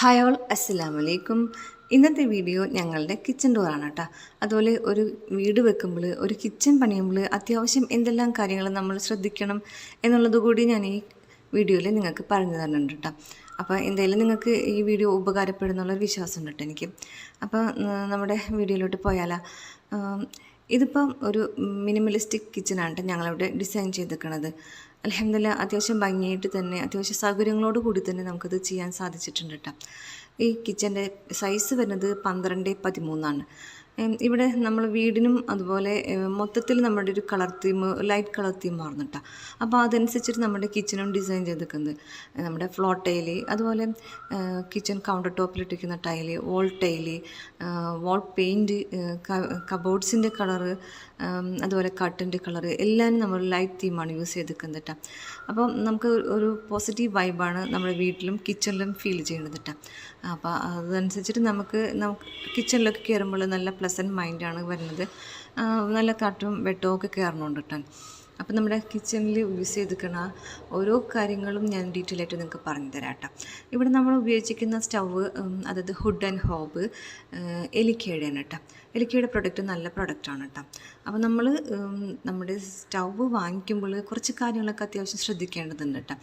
Hi all അസ്സലാമു അലൈക്കും ഇന്നത്തെ വീഡിയോ ഞങ്ങളുടെ കിച്ചൺ ടൂറാണ് കേട്ടോ അതുപോലെ ഒരു വീട് വെക്കുമ്പോൾ ഒരു കിച്ചൺ പണിയുമ്പോൾ അത്യാവശ്യം എന്തെല്ലാം കാര്യങ്ങൾ നമ്മൾ ശ്രദ്ധിക്കണം എന്നുള്ളത് കൂടി ഞാൻ ഈ വീഡിയോയിൽ നിങ്ങൾക്ക് പറഞ്ഞു തരുന്നുണ്ട് കേട്ടോ അപ്പോൾ എന്തായാലും നിങ്ങൾക്ക് ഈ വീഡിയോ ഉപകാരപ്പെടുന്നുള്ളൊരു വിശ്വാസമുണ്ട് കേട്ടോ എനിക്ക്. അപ്പോൾ നമ്മുടെ വീഡിയോയിലോട്ട് പോയാലോ ഇതിപ്പം ഒരു മിനിമലിസ്റ്റിക് കിച്ചണാണ് ഞങ്ങളിവിടെ ഡിസൈൻ ചെയ്തിരിക്കുന്നത്. അലഹമില്ല അത്യാവശ്യം ഭംഗിയായിട്ട് തന്നെ അത്യാവശ്യം സൗകര്യങ്ങളോട് കൂടി തന്നെ നമുക്കത് ചെയ്യാൻ സാധിച്ചിട്ടുണ്ട് കേട്ടോ ഈ കിച്ചന്റെ സൈസ് വരുന്നത് പന്ത്രണ്ട് പതിമൂന്നാണ്. ഇവിടെ നമ്മൾ വീടിനും അതുപോലെ മൊത്തത്തിൽ നമ്മുടെ ഒരു colour theme light colour theme മാറുന്നു അപ്പോൾ അതനുസരിച്ചിട്ട് നമ്മുടെ കിച്ചണും ഡിസൈൻ ചെയ്തിരിക്കുന്നത് നമ്മുടെ ഫ്ലോ ടൈൽ അതുപോലെ കിച്ചൺ കൗണ്ടർ ടോപ്പിൽ ടോപ്പിലിട്ടിരിക്കുന്ന tile wall tile wall paint കബോർഡ്സിന്റെ colour അതുപോലെ കട്ടിന്റെ കളറ് എല്ലാം നമ്മൾ ലൈറ്റ് തീമാണ് യൂസ് ചെയ്തിരിക്കുന്നത് കേട്ടോ അപ്പം നമുക്ക് ഒരു പോസിറ്റീവ് വൈബാണ് നമ്മുടെ വീട്ടിലും കിച്ചണിലും ഫീൽ ചെയ്യുന്നത് കേട്ടോ അപ്പോൾ അതനുസരിച്ചിട്ട് നമുക്ക് നമുക്ക് കിച്ചണിലൊക്കെ കയറുമ്പോൾ നല്ല പ്ലസന്റ് മൈൻഡാണ് വരുന്നത്. നല്ല കാട്ടും വെട്ടവും ഒക്കെ കയറണമുണ്ട് കേട്ടോ അപ്പം നമ്മുടെ കിച്ചണിൽ യൂസ് ചെയ്തിരിക്കുന്ന ഓരോ കാര്യങ്ങളും ഞാൻ ഡീറ്റെയിൽ ആയിട്ട് നിങ്ങൾക്ക് പറഞ്ഞു തരാം കേട്ടോ ഇവിടെ നമ്മൾ ഉപയോഗിച്ചിരിക്കുന്ന സ്റ്റൗവ് അതായത് ഹുഡ് ആൻഡ് ഹോബ് എലിക്കയുടെയാണ് കേട്ടോ എലിക്കയുടെ പ്രൊഡക്റ്റ് നല്ല പ്രൊഡക്റ്റാണ് കേട്ടോ അപ്പോൾ നമ്മൾ നമ്മുടെ സ്റ്റൗവ് വാങ്ങിക്കുമ്പോൾ കുറച്ച് കാര്യങ്ങളൊക്കെ അത്യാവശ്യം ശ്രദ്ധിക്കേണ്ടതുണ്ട് കേട്ടോ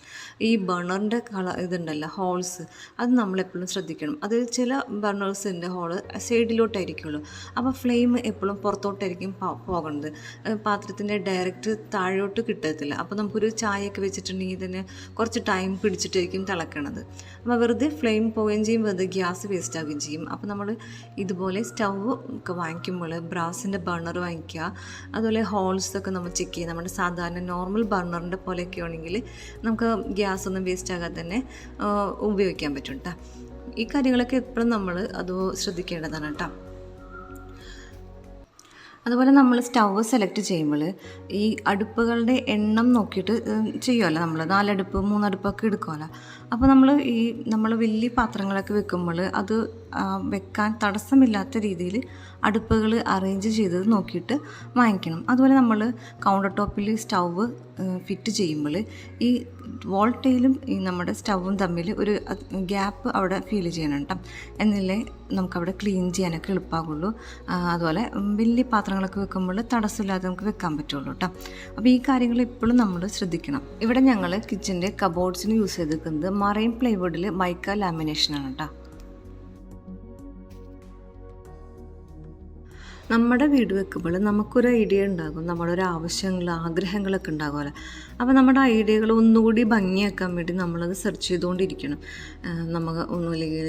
ഈ ബർണറിന്റെ കളർ ഇതുണ്ടല്ലോ ഹോൾസ് അത് നമ്മളെപ്പോഴും ശ്രദ്ധിക്കണം. അത് ചില ബർണേഴ്സിന്റെ ഹോൾ സൈഡിലോട്ടായിരിക്കുള്ളൂ. അപ്പോൾ ഫ്ലെയിം എപ്പോഴും പുറത്തോട്ടായിരിക്കും പോകുന്നത് പാത്രത്തിന്റെ ഡയറക്റ്റ് താഴോട്ട് കിട്ടത്തില്ല. അപ്പോൾ നമുക്കൊരു ചായയൊക്കെ വെച്ചിട്ടുണ്ടെങ്കിൽ തന്നെ കുറച്ച് ടൈം പിടിച്ചിട്ടായിരിക്കും തിളക്കണത്. അപ്പോൾ വെറുതെ ഫ്ലെയിം പോവുകയും ചെയ്യും വെറുതെ ഗ്യാസ് വേസ്റ്റ് ആവുകയും ചെയ്യും. അപ്പോൾ നമ്മൾ ഇതുപോലെ സ്റ്റൗവ് ഒക്കെ വാങ്ങിക്കുമ്പോൾ ബ്രാസിന്റെ ബർണർ വാങ്ങിക്കുക. അതുപോലെ ഹോൾസൊക്കെ നമ്മൾ ചെക്ക് ചെയ്യുക. നമ്മുടെ സാധാരണ നോർമൽ ബർണറിന്റെ പോലെയൊക്കെ ആണെങ്കിൽ നമുക്ക് ഗ്യാസ് ഒന്നും വേസ്റ്റ് ആകാതെ തന്നെ ഉപയോഗിക്കാൻ പറ്റും കേട്ടോ ഈ കാര്യങ്ങളൊക്കെ എപ്പോഴും നമ്മൾ അത് ശ്രദ്ധിക്കേണ്ടതാണ് കേട്ടോ അതുപോലെ നമ്മൾ സ്റ്റൗവ് സെലക്ട് ചെയ്യുമ്പോൾ ഈ അടുപ്പുകളുടെ എണ്ണം നോക്കിയിട്ട് ചെയ്യുമല്ലോ നമ്മൾ. നാലടുപ്പ് മൂന്നടുപ്പൊക്കെ എടുക്കുമല്ലോ. അപ്പോൾ നമ്മൾ ഈ നമ്മൾ വലിയ പാത്രങ്ങളൊക്കെ വെക്കുമ്പോൾ അത് വെക്കാൻ തടസ്സമില്ലാത്ത രീതിയിൽ അടുപ്പുകൾ അറേഞ്ച് ചെയ്തത് നോക്കിയിട്ട് വാങ്ങിക്കണം. അതുപോലെ നമ്മൾ കൗണ്ടർ ടോപ്പിൽ സ്റ്റൗവ് ഫിറ്റ് ചെയ്യുമ്പോൾ ഈ വോൾട്ടയിലും ഈ നമ്മുടെ സ്റ്റൗവും തമ്മിൽ ഒരു ഗ്യാപ്പ് അവിടെ ഫീൽ ചെയ്യണം എന്നല്ലേ നമുക്കവിടെ ക്ലീൻ ചെയ്യാനൊക്കെ എളുപ്പമാകുള്ളൂ അതുപോലെ വലിയ പാത്രങ്ങളൊക്കെ വെക്കുമ്പോൾ തടസ്സമില്ലാതെ നമുക്ക് വെക്കാൻ പറ്റുള്ളൂ കേട്ടോ അപ്പോൾ ഈ കാര്യങ്ങൾ ഇപ്പോഴും നമ്മൾ ശ്രദ്ധിക്കണം. ഇവിടെ ഞങ്ങൾ കിച്ചന്റെ കബോർഡ്സിന് യൂസ് ചെയ്തിരിക്കുന്നത് മറൈൻ പ്ലൈവുഡിൽ മൈക്ക ലാമിനേഷനാണ് കേട്ടോ നമ്മുടെ വീട് വെക്കുമ്പോൾ നമുക്കൊരു ഐഡിയ ഉണ്ടാകും. നമ്മുടെ ഒരു ആവശ്യങ്ങൾ ആഗ്രഹങ്ങളൊക്കെ ഉണ്ടാകുമല്ലോ അപ്പോൾ നമ്മുടെ ഐഡിയകൾ ഒന്നുകൂടി ഭംഗിയാക്കാൻ വേണ്ടി നമ്മളത് സെർച്ച് ചെയ്തുകൊണ്ടിരിക്കണം. നമ്മൾ ഒന്നുമില്ലെങ്കിൽ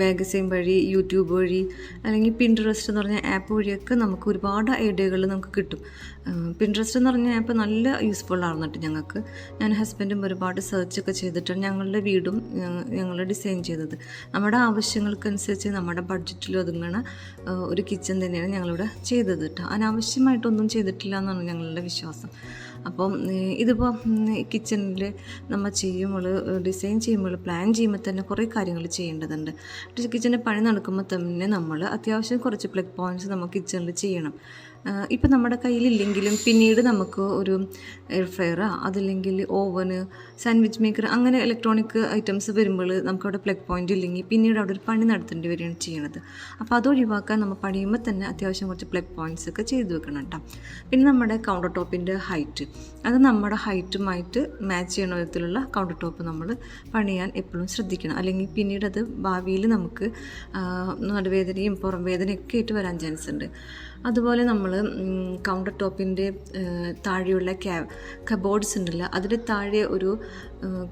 മാഗസീൻ വഴി യൂട്യൂബ് വഴി അല്ലെങ്കിൽ പിൻട്രസ്റ്റ് എന്ന് പറഞ്ഞ ആപ്പ് വഴിയൊക്കെ നമുക്ക് ഒരുപാട് ഐഡിയകൾ നമുക്ക് കിട്ടും. പിൻട്രസ്റ്റ് എന്ന് പറഞ്ഞ ആപ്പ് നല്ല യൂസ്ഫുൾ ആയിരുന്നിട്ട് ഞങ്ങൾക്ക്. ഞാൻ ഹസ്ബൻഡും ഒരുപാട് സെർച്ച് ഒക്കെ ചെയ്തിട്ടാണ് ഞങ്ങളുടെ വീടും ഞങ്ങൾ ഡിസൈൻ ചെയ്തത്. നമ്മുടെ ആവശ്യങ്ങൾക്കനുസരിച്ച് നമ്മുടെ ബഡ്ജറ്റിൽ ഒതുങ്ങണ ഒരു കിച്ചൺ തന്നെയാണ് ഞങ്ങളിവിടെ ചെയ്തത് കേട്ടോ. അനാവശ്യമായിട്ടൊന്നും ചെയ്തിട്ടില്ല എന്നാണ് ഞങ്ങളുടെ വിശ്വാസം. അപ്പം ഇതിപ്പോൾ കിച്ചണിൽ നമ്മൾ ചെയ്യുമ്പോൾ ഡിസൈൻ ചെയ്യുമ്പോൾ പ്ലാൻ ചെയ്യുമ്പോൾ തന്നെ കുറേ കാര്യങ്ങൾ ചെയ്യേണ്ടതുണ്ട്. കിച്ചണിന്റെ പണി നടക്കുമ്പോൾ തന്നെ നമ്മൾ അത്യാവശ്യം കുറച്ച് പ്ലഗ് പോയിന്റ്സ് നമ്മൾ കിച്ചണിൽ ചെയ്യണം. ഇപ്പം നമ്മുടെ കയ്യിലില്ലെങ്കിലും പിന്നീട് നമുക്ക് ഒരു എയർ ഫ്രയറോ അതില്ലെങ്കിൽ ഓവന് സാൻഡ്വിച്ച് മേക്കർ അങ്ങനെ ഇലക്ട്രോണിക് ഐറ്റംസ് വരുമ്പോൾ നമുക്കവിടെ പ്ലഗ് പോയിന്റ് ഇല്ലെങ്കിൽ പിന്നീട് അവിടെ ഒരു പണി നടത്തേണ്ടി വരികയാണ് ചെയ്യണത് അപ്പോൾ അത് ഒഴിവാക്കാൻ നമ്മൾ പണിയുമ്പോൾ തന്നെ അത്യാവശ്യം കുറച്ച് പ്ലഗ് പോയിന്റ്സ് ഒക്കെ ചെയ്ത് വെക്കണം കേട്ടോ. പിന്നെ നമ്മുടെ കൗണ്ടർ ടോപ്പിന്റെ ഹൈറ്റ് അത് നമ്മുടെ ഹൈറ്റുമായിട്ട് മാച്ച് ചെയ്യുന്ന വിധത്തിലുള്ള കൗണ്ടർ ടോപ്പ് നമ്മൾ പണിയാൻ എപ്പോഴും ശ്രദ്ധിക്കണം. അല്ലെങ്കിൽ പിന്നീട് അത് ഭാവിയിൽ നമുക്ക് നടുവേദനയും പുറം വേദനയൊക്കെ ആയിട്ട് വരാൻ ചാൻസ് ഉണ്ട്. അതുപോലെ നമ്മൾ കൗണ്ടർ ടോപ്പിന്റെ താഴെയുള്ള ക്യാ കബോർഡ്സ് ഉണ്ടല്ലോ അതിന്റെ താഴെ ഒരു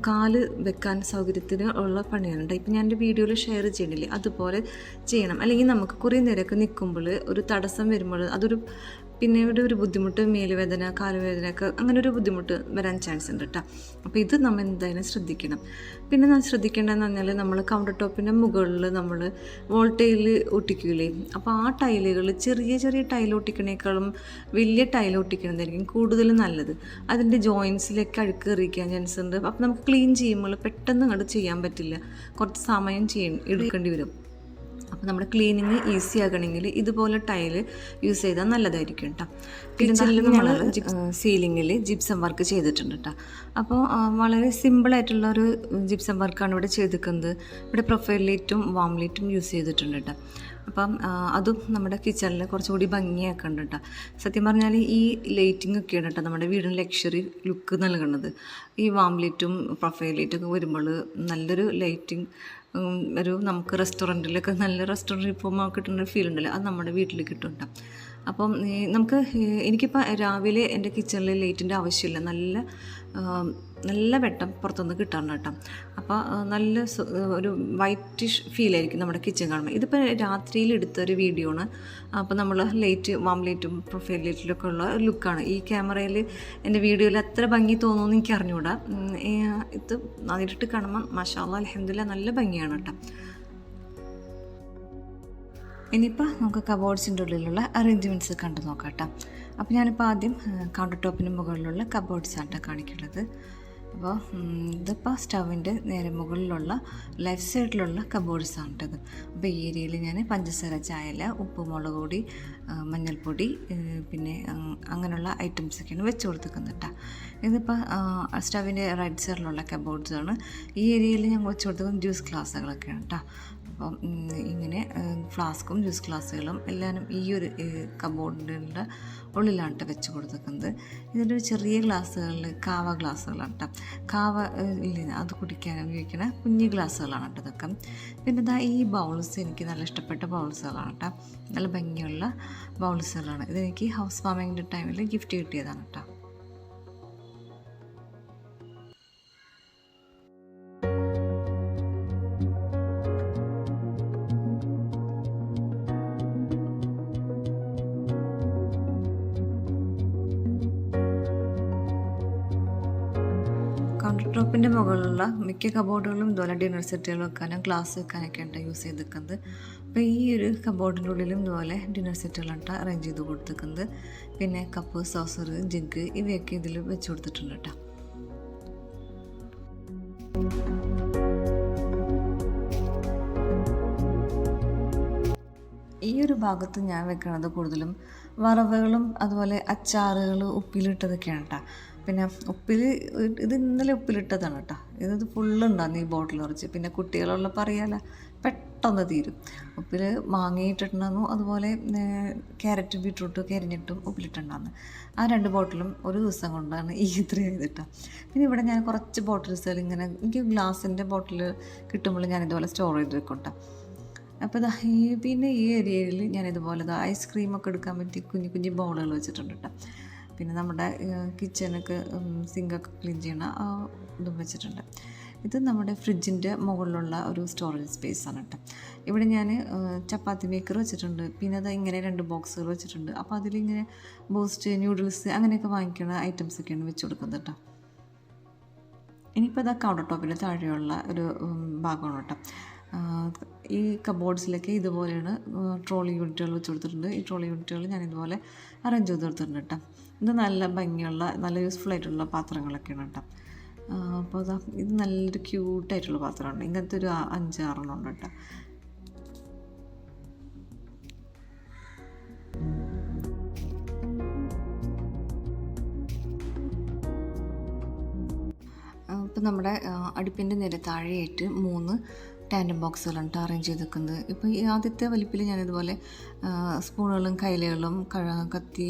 കാൽ വെക്കാൻ സൗകര്യത്തിന് ഉള്ള പണിയാണ് ഇപ്പം ഞാൻ എന്റെ വീഡിയോയിൽ ഷെയർ ചെയ്യണില്ലേ? അതുപോലെ ചെയ്യണം. അല്ലെങ്കിൽ നമുക്ക് കുറേ നേരമൊക്കെ നിൽക്കുമ്പോൾ ഒരു തടസ്സം വരുമ്പോൾ അതൊരു പിന്നീട് ഒരു ബുദ്ധിമുട്ട് മേലുവേദന കാലുവേദന ഒക്കെ അങ്ങനെ ഒരു ബുദ്ധിമുട്ട് വരാൻ ചാൻസ് ഉണ്ട് കേട്ടോ അപ്പോൾ ഇത് നമ്മൾ എന്തായാലും ശ്രദ്ധിക്കണം. പിന്നെ ഞാൻ ശ്രദ്ധിക്കേണ്ടതെന്ന് പറഞ്ഞാൽ നമ്മൾ കൗണ്ടർ ടോപ്പിന്റെ മുകളിൽ നമ്മൾ വോൾട്ടയിൽ ഒട്ടിക്കൂലേ? അപ്പോൾ ആ ടൈലുകൾ ചെറിയ ചെറിയ ടൈൽ ഒട്ടിക്കണേക്കാളും വലിയ ടൈൽ ഒട്ടിക്കണതായിരിക്കും കൂടുതൽ നല്ലത്. അതിന്റെ ജോയിൻസിലേക്ക് അഴുക്ക് എറിയിക്കാൻ ചാൻസ് ഉണ്ട്. അപ്പോൾ നമുക്ക് ക്ലീൻ ചെയ്യുമ്പോൾ പെട്ടെന്ന് അങ്ങോട്ട് ചെയ്യാൻ പറ്റില്ല. കുറച്ച് സമയം ചെയ്യ എടുക്കേണ്ടി വരും. അപ്പോൾ നമ്മുടെ ക്ലീനിങ് ഈസി ആകണമെങ്കിൽ ഇതുപോലെ ടൈൽ യൂസ് ചെയ്താൽ നല്ലതായിരിക്കും കേട്ടോ കിച്ചണിൽ നമ്മൾ സീലിങ്ങിൽ ജിപ്സം വർക്ക് ചെയ്തിട്ടുണ്ട് കേട്ടോ അപ്പോൾ വളരെ സിമ്പിളായിട്ടുള്ള ഒരു ജിപ്സം വർക്കാണ് ഇവിടെ ചെയ്തിരിക്കുന്നത് ഇവിടെ പ്രൊഫൈൽ ലൈറ്റും വാം ലൈറ്റും യൂസ് ചെയ്തിട്ടുണ്ട് കേട്ടോ അപ്പം അതും നമ്മുടെ കിച്ചണിൽ കുറച്ചുകൂടി ഭംഗിയാക്കുന്നുണ്ട് കേട്ടോ സത്യം പറഞ്ഞാൽ ഈ ലൈറ്റിംഗ് ഒക്കെയാണ് കേട്ടോ നമ്മുടെ വീടിന് ലക്ഷറി ലുക്ക് നൽകുന്നത് ഈ വാം ലൈറ്റും പ്രൊഫൈൽ ലൈറ്റൊക്കെ വരുമ്പോൾ നല്ലൊരു ലൈറ്റിംഗ് ഒരു നമുക്ക് റെസ്റ്റോറന്റിലൊക്കെ നല്ല റെസ്റ്റോറന്റിൽ പോകുമ്പോൾ കിട്ടുന്ന ഫീൽ ഉണ്ടല്ലോ. അത് നമ്മുടെ വീട്ടിൽ കിട്ടുന്നുണ്ടാവും അപ്പം നമുക്ക് എനിക്കിപ്പോൾ രാവിലെ എന്റെ കിച്ചണിൽ ലൈറ്റിന്റെ ആവശ്യമില്ല. നല്ല നല്ല വെട്ടം പുറത്തുനിന്ന് കിട്ടണം കേട്ടോ. അപ്പോൾ നല്ല ഒരു വൈറ്റിഷ് ഫീലായിരിക്കും നമ്മുടെ കിച്ചൺ കാണുമ്പോൾ. ഇതിപ്പോൾ രാത്രിയിൽ എടുത്ത ഒരു വീഡിയോ ആണ്. അപ്പോൾ നമ്മൾ ലൈറ്റ് വാം ലൈറ്റും പ്രൊഫൈൽ ലൈറ്റിലൊക്കെ ഉള്ള ലുക്കാണ് ഈ ക്യാമറയിൽ എന്റെ വീഡിയോയിൽ എത്ര ഭംഗി തോന്നുമെന്ന് എനിക്ക് അറിഞ്ഞുകൂടാ ഇത് നേരിട്ട് കാണുമ്പോൾ മഷാല്ല അലഹമില്ല നല്ല ഭംഗിയാണ് കേട്ടോ. ഇനിയിപ്പോൾ നമുക്ക് കബോർഡ്സിന്റെ ഉള്ളിലുള്ള അറേഞ്ച്മെന്റ്സ് കണ്ടു നോക്കാം കേട്ടോ. അപ്പോൾ ഞാനിപ്പോൾ ആദ്യം കൗണ്ടർ ടോപ്പിന് മുകളിലുള്ള കബോർഡ്സാണ് കാണിക്കുന്നത്. അപ്പോൾ ഇതിപ്പോൾ സ്റ്റവിന്റെ നേരെ മുകളിലുള്ള ലെഫ്റ്റ് സൈഡിലുള്ള കബോർഡ്സാണ് കേട്ടത് അപ്പോൾ ഈ ഏരിയയിൽ ഞാൻ പഞ്ചസാര ചായല ഉപ്പ് മുളക് പൊടി മഞ്ഞൾപ്പൊടി പിന്നെ അങ്ങനെയുള്ള ഐറ്റംസൊക്കെയാണ് വെച്ച് കൊടുത്തിരിക്കുന്നത് കേട്ടോ. ഇതിപ്പോൾ സ്റ്റവിന്റെ റൈറ്റ് സൈഡിലുള്ള കബോർഡ്സാണ് ഈ ഏരിയയിൽ ഞാൻ വെച്ച് കൊടുത്തത് ജ്യൂസ് ഗ്ലാസ്സുകളൊക്കെയാണ് കേട്ടോ. അപ്പം ഇങ്ങനെ ഫ്ലാസ്കും ജ്യൂസ് ഗ്ലാസ്സുകളും എല്ലാം ഈ ഒരു കബോർഡിന്റെ ഉള്ളിലാണ് വെച്ച് കൊടുത്തേക്കുന്നത് ഇതിന്റെ ചെറിയ ഗ്ലാസ്സുകളിൽ കാവ ഗ്ലാസ്സുകളാണ് കേട്ടോ. കാവ ഇല്ല അത് കുടിക്കാൻ ഉപയോഗിക്കുന്ന കുഞ്ഞു ഗ്ലാസ്സുകളാണ് കേട്ടോ ഇതൊക്കെ. പിന്നെ ഇതാ ഈ ബൗൾസ് എനിക്ക് നല്ല ഇഷ്ടപ്പെട്ട ബൗൾസുകളാണ് കേട്ടോ. നല്ല ഭംഗിയുള്ള ബൗൾസുകളാണ് ഇതെനിക്ക് ഹൗസ് വാമിങ്ങിന്റെ ടൈമിൽ ഗിഫ്റ്റ് കിട്ടിയതാണ് കേട്ടോ. ടോപ്പിന്റെ മുകളിലുള്ള മിക്ക കബോർഡുകളും ഇതുപോലെ ഡിന്നർ സെറ്റുകൾ വെക്കാനും ഗ്ലാസ് വെക്കാനൊക്കെ ഉണ്ട് യൂസ് ചെയ്തിരിക്കുന്നത്. അപ്പോൾ ഈ ഒരു കബോർഡിന്റെ ഉള്ളിലും ഇതുപോലെ ഡിന്നർ സെറ്റുകളാണ് അറേഞ്ച് ചെയ്ത് കൊടുത്തിരിക്കുന്നത്. പിന്നെ കപ്പ് സോസർ ജിഗ് ഇവയൊക്കെ ഇതിൽ വെച്ച് കൊടുത്തിട്ടുണ്ട് കേട്ടോ. ഈ ഒരു ഭാഗത്ത് ഞാൻ വെക്കുന്നത് കൂടുതലും വറവുകളും അതുപോലെ അച്ചാറുകൾ ഉപ്പിലിട്ടതൊക്കെയാണ് കേട്ടോ. പിന്നെ ഉപ്പിൽ ഇത് ഇന്നലെ ഉപ്പിലിട്ടതാണ് കേട്ടോ. ഇത് ഫുള്ളുണ്ടാകുന്നു ഈ ബോട്ടിൽ നിറച്ച് പിന്നെ കുട്ടികളുള്ളപ്പോൾ പറയാല പെട്ടെന്ന് തീരും. ഉപ്പിൽ മാങ്ങയിട്ടിട്ടുണ്ടെന്നു അതുപോലെ ക്യാരറ്റ് ബീട്രൂട്ട് കരിഞ്ഞിട്ടും ഉപ്പിലിട്ടുണ്ടാകുന്നു ആ രണ്ട് ബോട്ടിലും ഒരു ദിവസം കൊണ്ടാണ് ഈ ഇത്രയും ചെയ്തിട്ടാ പിന്നെ ഇവിടെ ഞാൻ കുറച്ച് ബോട്ടിൽസുകൾ ഇങ്ങനെ എനിക്ക് ഗ്ലാസിന്റെ ബോട്ടിൽ കിട്ടുമ്പോൾ ഞാൻ ഇതുപോലെ സ്റ്റോർ ചെയ്ത് അപ്പോൾ ദാ ഈ പിന്നെ ഈ ഏരിയയിൽ ഞാൻ ഇതുപോലെ ഐസ്ക്രീമൊക്കെ എടുക്കാൻ പറ്റി കുഞ്ഞു കുഞ്ഞു ബോളുകൾ വെച്ചിട്ടുണ്ട് കേട്ടോ. പിന്നെ നമ്മുടെ കിച്ചണൊക്കെ സിങ്കൊക്കെ ക്ലീൻ ചെയ്യണ ഇതും വെച്ചിട്ടുണ്ട്. ഇത് നമ്മുടെ ഫ്രിഡ്ജിന്റെ മുകളിലുള്ള ഒരു സ്റ്റോറേജ് സ്പേസ് ആണ് കേട്ടോ ഇവിടെ ഞാൻ ചപ്പാത്തി മേക്കർ വെച്ചിട്ടുണ്ട്. പിന്നെ അത് ഇങ്ങനെ രണ്ട് ബോക്സുകൾ വെച്ചിട്ടുണ്ട്. അപ്പോൾ അതിലിങ്ങനെ ബൂസ്റ്റ് ന്യൂഡിൽസ് അങ്ങനെയൊക്കെ വാങ്ങിക്കുന്ന ഐറ്റംസ് ഒക്കെയാണ് വെച്ച് കൊടുക്കുന്നത് കേട്ടോ ഇനിയിപ്പോൾ അത് കൗണ്ടർ ടോപ്പിന്റെ താഴെയുള്ള ഒരു ഭാഗമാണ് കേട്ടോ ഈ കബോർഡ്സിലൊക്കെ ഇതുപോലെയാണ് ട്രോളി യൂണിറ്റുകൾ വെച്ച് കൊടുത്തിട്ടുണ്ട്. ഈ ട്രോളി യൂണിറ്റുകൾ ഞാൻ ഇതുപോലെ അറേഞ്ച് ചെയ്ത് കൊടുത്തിട്ടുണ്ട് കേട്ടോ ഇത് നല്ല ഭംഗിയുള്ള നല്ല യൂസ്ഫുൾ ആയിട്ടുള്ള പാത്രങ്ങളൊക്കെയാണ് കേട്ടോ. അപ്പോൾ അതാ ഇത് നല്ലൊരു ക്യൂട്ടായിട്ടുള്ള പാത്രമാണ്. ഇങ്ങനത്തെ ഒരു അഞ്ചാറെണ്ണം ഉണ്ട് കേട്ടോ. ഇപ്പം നമ്മുടെ അടുപ്പിന്റെ നിര താഴെയായിട്ട് മൂന്ന് ടാൻഡം ബോക്സുകളാണ് കേട്ടോ അറേഞ്ച് ചെയ്തിരിക്കുന്നത് ഇപ്പോൾ ഈ ആദ്യത്തെ വലിപ്പിൽ ഞാനിതുപോലെ സ്പൂണുകളും കൈലുകളും കത്തി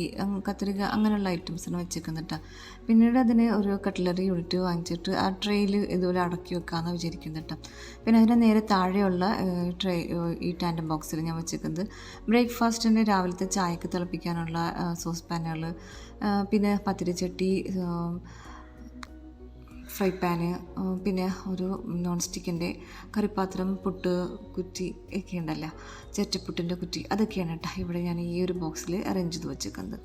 കത്തിരിക അങ്ങനെയുള്ള ഐറ്റംസാണ് വെച്ചേക്കുന്നത് കേട്ടോ പിന്നീട് അതിന് ഒരു കട്ട്ലറി യൂണിറ്റ് വാങ്ങിച്ചിട്ട് ആ ട്രെയിൽ ഇതുപോലെ അടക്കി വെക്കാമെന്ന് വിചാരിക്കുന്നത് കേട്ടോ പിന്നെ അതിന് നേരെ താഴെയുള്ള ട്രേ ഈ ടാൻഡം ബോക്സിൽ ഞാൻ വെച്ചേക്കുന്നത് ബ്രേക്ക്ഫാസ്റ്റിന് രാവിലത്തെ ചായക്ക് തിളപ്പിക്കാനുള്ള സോസ് പാനുകൾ പിന്നെ പത്തിരിച്ചട്ടി ഫ്രൈ പാന് പിന്നെ ഒരു നോൺ സ്റ്റിക്കിന്റെ കറിപ്പാത്രം പുട്ട് കുറ്റി ഒക്കെ ഉണ്ടല്ലോ. ചെറ്റപ്പുട്ടിന്റെ കുറ്റി അതൊക്കെയാണ് കേട്ടോ ഇവിടെ ഞാൻ ഈ ഒരു ബോക്സിൽ അറേഞ്ച് ചെയ്ത് വെച്ചേക്കുന്നത്.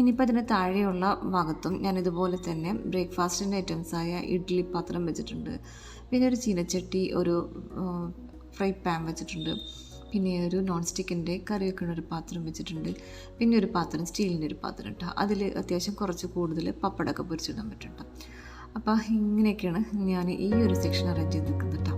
ഇനിയിപ്പോൾ അതിന് താഴെയുള്ള ഭാഗത്തും ഞാൻ ഇതുപോലെ തന്നെ ബ്രേക്ക്ഫാസ്റ്റിന്റെ ഐറ്റംസായ ഇഡ്ഡലി പാത്രം വെച്ചിട്ടുണ്ട്. പിന്നെ ഒരു ചീനച്ചട്ടി ഒരു ഫ്രൈ പാൻ വെച്ചിട്ടുണ്ട്. പിന്നെ ഒരു നോൺ സ്റ്റിക്കിന്റെ കറി വെക്കുന്ന ഒരു പാത്രം വെച്ചിട്ടുണ്ട്. പിന്നെ ഒരു പാത്രം സ്റ്റീലിന്റെ ഒരു പാത്രം കേട്ടോ അതിൽ അത്യാവശ്യം കുറച്ച് കൂടുതൽ പപ്പടമൊക്കെ പൊരിച്ചിടാൻ പറ്റും കേട്ടോ അപ്പോൾ ഇങ്ങനെയൊക്കെയാണ് ഞാൻ ഈ ഒരു സെക്ഷൻ അറേഞ്ച് ചെയ്ത് നിൽക്കുന്നത് കേട്ടോ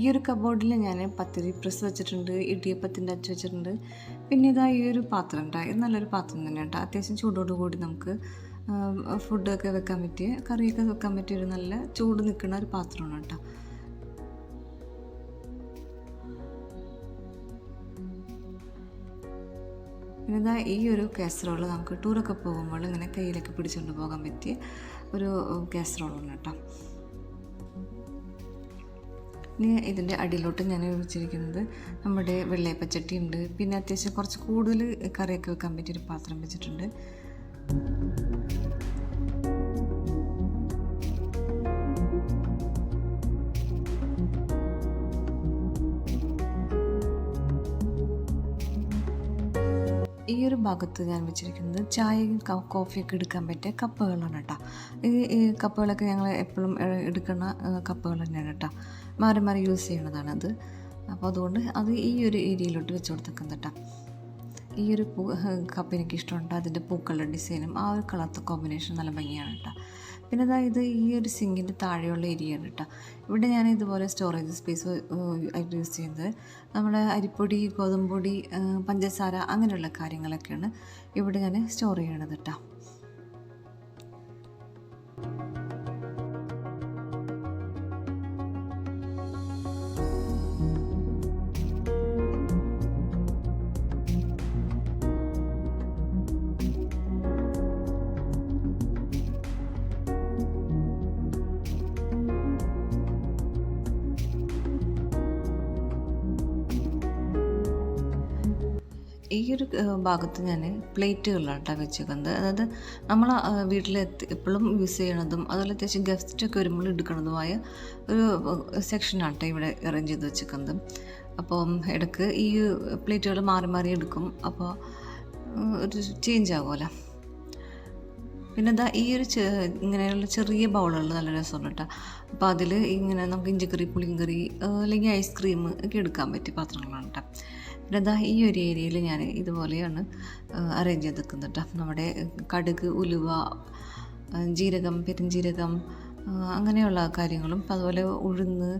ഈ ഒരു കബോർഡിൽ ഞാൻ പത്തിരി പ്രസ് വെച്ചിട്ടുണ്ട് ഇടിയപ്പത്തിന്റെ അച്ച് വെച്ചിട്ടുണ്ട്. പിന്നെ ഇതാ ഈ ഒരു പാത്രം ഉണ്ടായി നല്ലൊരു പാത്രം തന്നെ കേട്ടോ അത്യാവശ്യം ചൂടോടുകൂടി നമുക്ക് ഫുഡൊക്കെ വെക്കാൻ പറ്റിയ കറിയൊക്കെ വെക്കാൻ പറ്റിയ ഒരു നല്ല ചൂട് നിൽക്കുന്ന ഒരു പാത്രമാണ് കേട്ടോ. പിന്നെ ഇതാ ഈ ഒരു കാസറോൾ നമുക്ക് ടൂറൊക്കെ പോകുമ്പോൾ ഇങ്ങനെ കയ്യിലൊക്കെ പിടിച്ചുകൊണ്ട് പോകാൻ പറ്റിയ ഒരു കാസറോളാണ് കേട്ടോ. ഇനി ഇതിന്റെ അടിയിലോട്ട് ഞാൻ വെച്ചിരിക്കുന്നത് നമ്മുടെ വെള്ളയപ്പച്ചട്ടി ഉണ്ട്. പിന്നെ അത്യാവശ്യം കുറച്ച് കൂടുതൽ കറിയൊക്കെ വെക്കാൻ പറ്റിയൊരു പാത്രം വെച്ചിട്ടുണ്ട്. ഈ ഒരു ഭാഗത്ത് ഞാൻ വെച്ചിരിക്കുന്നത് ചായയും കോഫിയൊക്കെ എടുക്കാൻ പറ്റിയ കപ്പുകളാണ് കേട്ടോ. ഈ കപ്പുകളൊക്കെ ഞങ്ങൾ എപ്പോഴും എടുക്കുന്ന കപ്പുകൾ തന്നെയാണ് കേട്ടോ. മാറി മാറി യൂസ് ചെയ്യണതാണ് അത്. അപ്പോൾ അതുകൊണ്ട് അത് ഈ ഒരു ഏരിയയിലോട്ട് വെച്ച് കൊടുത്തേക്കുന്നത് കേട്ടോ. ഈ ഒരു പൂ കപ്പ് എനിക്ക് ഇഷ്ടമുണ്ട് അതിന്റെ പൂക്കളുടെ ഡിസൈനും ആ ഒരു കളർ കോമ്പിനേഷൻ നല്ല ഭംഗിയാണ് കേട്ടോ. പിന്നെ അതായത് ഈ ഒരു സിങ്കിന്റെ താഴെയുള്ള ഏരിയയാണ് കേട്ടോ. ഇവിടെ ഞാൻ ഇതുപോലെ സ്റ്റോറേജ് സ്പേസ് ആയിട്ട് യൂസ് ചെയ്യുന്നത്. നമ്മുടെ അരിപ്പൊടി ഗോതമ്പൊടി പഞ്ചസാര അങ്ങനെയുള്ള കാര്യങ്ങളൊക്കെയാണ് ഇവിടെ ഞാൻ സ്റ്റോർ ചെയ്യണത് കേട്ടോ. ഈ ഒരു ഭാഗത്ത് ഞാൻ പ്ലേറ്റുകളിലാണ് കേട്ടോ വെച്ചേക്കുന്നത്. അതായത് നമ്മൾ വീട്ടിൽ എപ്പോഴും യൂസ് ചെയ്യണതും അതുപോലെ അത്യാവശ്യം ഗസ്റ്റൊക്കെ വരുമ്പോൾ എടുക്കണതുമായ ഒരു സെക്ഷനാണ് കേട്ടോ ഇവിടെ അറേഞ്ച് ചെയ്ത് വെച്ചേക്കുന്നത്. അപ്പോൾ ഇടയ്ക്ക് ഈ പ്ലേറ്റുകൾ മാറി മാറി എടുക്കും. അപ്പോൾ ഒരു ചേഞ്ച് ആകുമല്ലോ. പിന്നെ ഇതാ ഈ ഒരു ഇങ്ങനെയുള്ള ചെറിയ ബൗളുകൾ നല്ല രസമുണ്ട് കേട്ടോ. അപ്പോൾ അതിൽ ഇങ്ങനെ നമുക്ക് ഇഞ്ചിക്കറി പുളിങ്കറി അല്ലെങ്കിൽ ഐസ്ക്രീം ഒക്കെ എടുക്കാൻ പറ്റിയ പാത്രങ്ങളാണ് കേട്ടോ. പിന്നെ ഈ ഒരു ഏരിയയിൽ ഞാൻ ഇതുപോലെയാണ് അറേഞ്ച് ചെയ്ത് നിൽക്കുന്നത് കേട്ടോ നമ്മുടെ കടുക് ഉലുവ ജീരകം പെരുംജീരകം അങ്ങനെയുള്ള കാര്യങ്ങളും അതുപോലെ ഉഴുന്ന്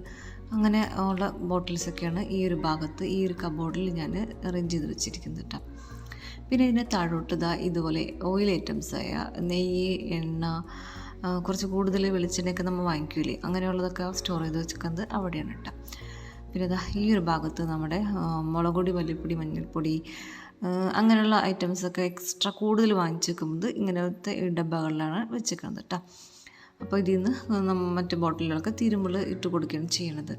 അങ്ങനെ ഉള്ള ബോട്ടിൽസൊക്കെയാണ് ഈ ഒരു ഭാഗത്ത് ഈ ഒരു കബോർഡിൽ ഞാൻ അറേഞ്ച് ചെയ്ത് വെച്ചിരിക്കുന്നത് കേട്ടോ പിന്നെ ഇതിന്റെ താഴോട്ട് ഇതാ ഇതുപോലെ ഓയിൽ ഐറ്റംസ് ആയ നെയ്യ് എണ്ണ കുറച്ച് കൂടുതൽ വെളിച്ചെണ്ണയൊക്കെ നമ്മൾ വാങ്ങിക്കൂലേ? അങ്ങനെയുള്ളതൊക്കെ സ്റ്റോർ ചെയ്ത് വെച്ചിരിക്കുന്നത് അവിടെയാണ് കേട്ടോ പിന്നെ ഈ ഒരു ഭാഗത്ത് നമ്മുടെ മുളക് പൊടി മല്ലിപ്പൊടി മഞ്ഞൾപ്പൊടി അങ്ങനെയുള്ള ഐറ്റംസൊക്കെ എക്സ്ട്രാ കൂടുതൽ വാങ്ങിച്ച് വെക്കുന്നത് ഇങ്ങനത്തെ ഡബ്ബകളിലാണ് വെച്ചേക്കുന്നത് കേട്ടോ അപ്പോൾ ഇതിൽ നിന്ന് മറ്റു ബോട്ടിലുകളൊക്കെ തീരുമ്പോൾ ഇട്ട് കൊടുക്കുകയാണ് ചെയ്യണത്.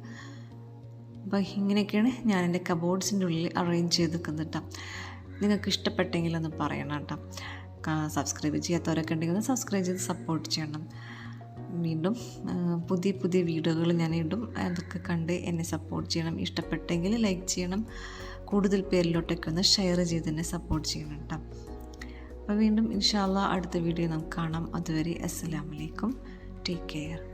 അപ്പോൾ ഇങ്ങനെയൊക്കെയാണ് ഞാൻ എന്റെ കബോർഡ്സിന്റെ ഉള്ളിൽ അറേഞ്ച് ചെയ്ത് വെക്കുന്നത് കേട്ടോ നിങ്ങൾക്ക് ഇഷ്ടപ്പെട്ടെങ്കിൽ ഒന്ന് പറയണം കേട്ടോ സബ്സ്ക്രൈബ് ചെയ്യാത്തവരൊക്കെ ഉണ്ടെങ്കിൽ സബ്സ്ക്രൈബ് ചെയ്ത് സപ്പോർട്ട് ചെയ്യണം. വീണ്ടും പുതിയ പുതിയ വീഡിയോകൾ ഞാൻ ഇടും. അതൊക്കെ കണ്ട് എന്നെ സപ്പോർട്ട് ചെയ്യണം. ഇഷ്ടപ്പെട്ടെങ്കിൽ ലൈക്ക് ചെയ്യണം. കൂടുതൽ പേരിലോട്ടൊക്കെ ഒന്ന് ഷെയർ ചെയ്ത് എന്നെ സപ്പോർട്ട് ചെയ്യണം കേട്ടോ. അപ്പോൾ വീണ്ടും ഇൻഷാല്ല അടുത്ത വീഡിയോ നമുക്ക് കാണാം. അതുവരെ അസ്സലാമലൈക്കും ടേക്ക് കെയർ